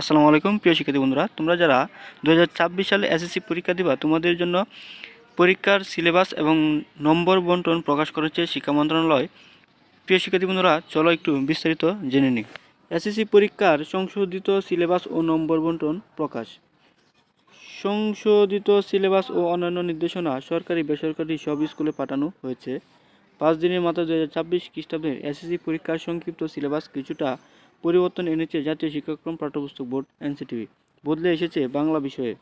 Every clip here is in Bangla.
আসসালামু আলাইকুম, প্রিয় শিক্ষার্থী বন্ধুরা। তোমরা যারা দু হাজার ছাব্বিশ সালে এসএসসি পরীক্ষা দিবা, তোমাদের জন্য পরীক্ষার সিলেবাস এবং নম্বর বন্টন প্রকাশ করেছে শিক্ষা মন্ত্রণালয়। প্রিয় শিক্ষার্থী বন্ধুরা, চলো একটু বিস্তারিত জেনে নিই। এসএসসি পরীক্ষার সংশোধিত সিলেবাস ও নম্বর বন্টন প্রকাশ। সংশোধিত সিলেবাস ও অন্যান্য নির্দেশনা সরকারি, বেসরকারি সব স্কুলে পাঠানো হয়েছে। পাঁচ দিনের মাত্র দু হাজার ছাব্বিশ খ্রিস্টাব্দের এসএসসি পরীক্ষার সংক্ষিপ্ত সিলেবাস কিছুটা পরিবর্তন এনেছে জাতীয় শিক্ষাক্রম পাঠ্যপুস্তক বোর্ড, এনসিটিভি। বদলে এসেছে বাংলা বিষয়ে।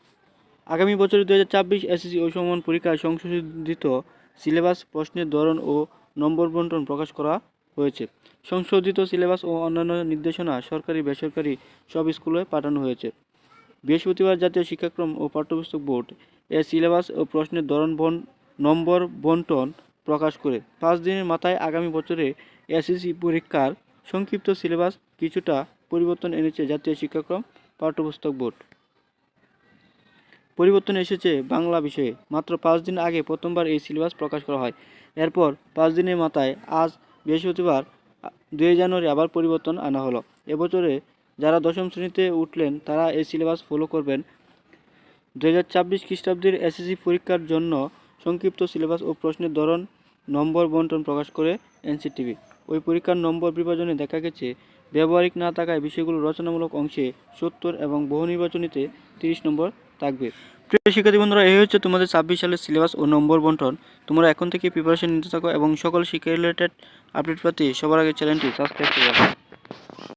আগামী বছর দু হাজার ছাব্বিশ এসএসসি ও সমান পরীক্ষার সংশোধিত সিলেবাস, প্রশ্নের ধরন ও নম্বর বন্টন প্রকাশ করা হয়েছে। সংশোধিত সিলেবাস ও অন্যান্য নির্দেশনা সরকারি, বেসরকারি সব স্কুলে পাঠানো হয়েছে। বৃহস্পতিবার জাতীয় শিক্ষাক্রম ও পাঠ্যপুস্তক বোর্ড এর সিলেবাস ও প্রশ্নের ধরন বন, নম্বর বন্টন প্রকাশ করে। পাঁচ দিনের মাথায় আগামী বছরে এসএসসি পরীক্ষার সংক্ষিপ্ত সিলেবাস কিছুটা পরিবর্তন এনেছে জাতীয় শিক্ষাক্রম পাঠ্যপুস্তক বোর্ড। পরিবর্তন এসেছে বাংলা বিষয়ে। মাত্র পাঁচ দিন আগে প্রথমবার এই সিলেবাস প্রকাশ করা হয়। এরপর পাঁচ দিনের মাথায় আজ বৃহস্পতিবার, দুই জানুয়ারি আবার পরিবর্তন আনা হলো। এবছরে যারা দশম শ্রেণীতে উঠলেন, তারা এই সিলেবাস ফলো করবেন। দু হাজার ছাব্বিশ খ্রিস্টাব্দের এসএসসি পরীক্ষার জন্য সংক্ষিপ্ত সিলেবাস ও প্রশ্নের ধরন, নম্বর বন্টন প্রকাশ করে এনসিটিভি। ওই পরীক্ষার নম্বর বিভাজনে দেখা গেছে, ব্যবহারিক না থাকায় বিষয়গুলো রচনামূলক অংশে সত্তর এবং বহু নির্বাচনীতে তিরিশ নম্বর থাকবে। প্রিয় শিক্ষার্থী বন্ধুরা, এই হচ্ছে তোমাদের ছাব্বিশ সালের সিলেবাস ও নম্বর বন্টন। তোমরা এখন থেকে প্রিপারেশন নিতে থাকো এবং সকল শিক্ষা রিলেটেড আপডেট পাতে সবার আগে চ্যানেলটি সাবস্ক্রাইব করে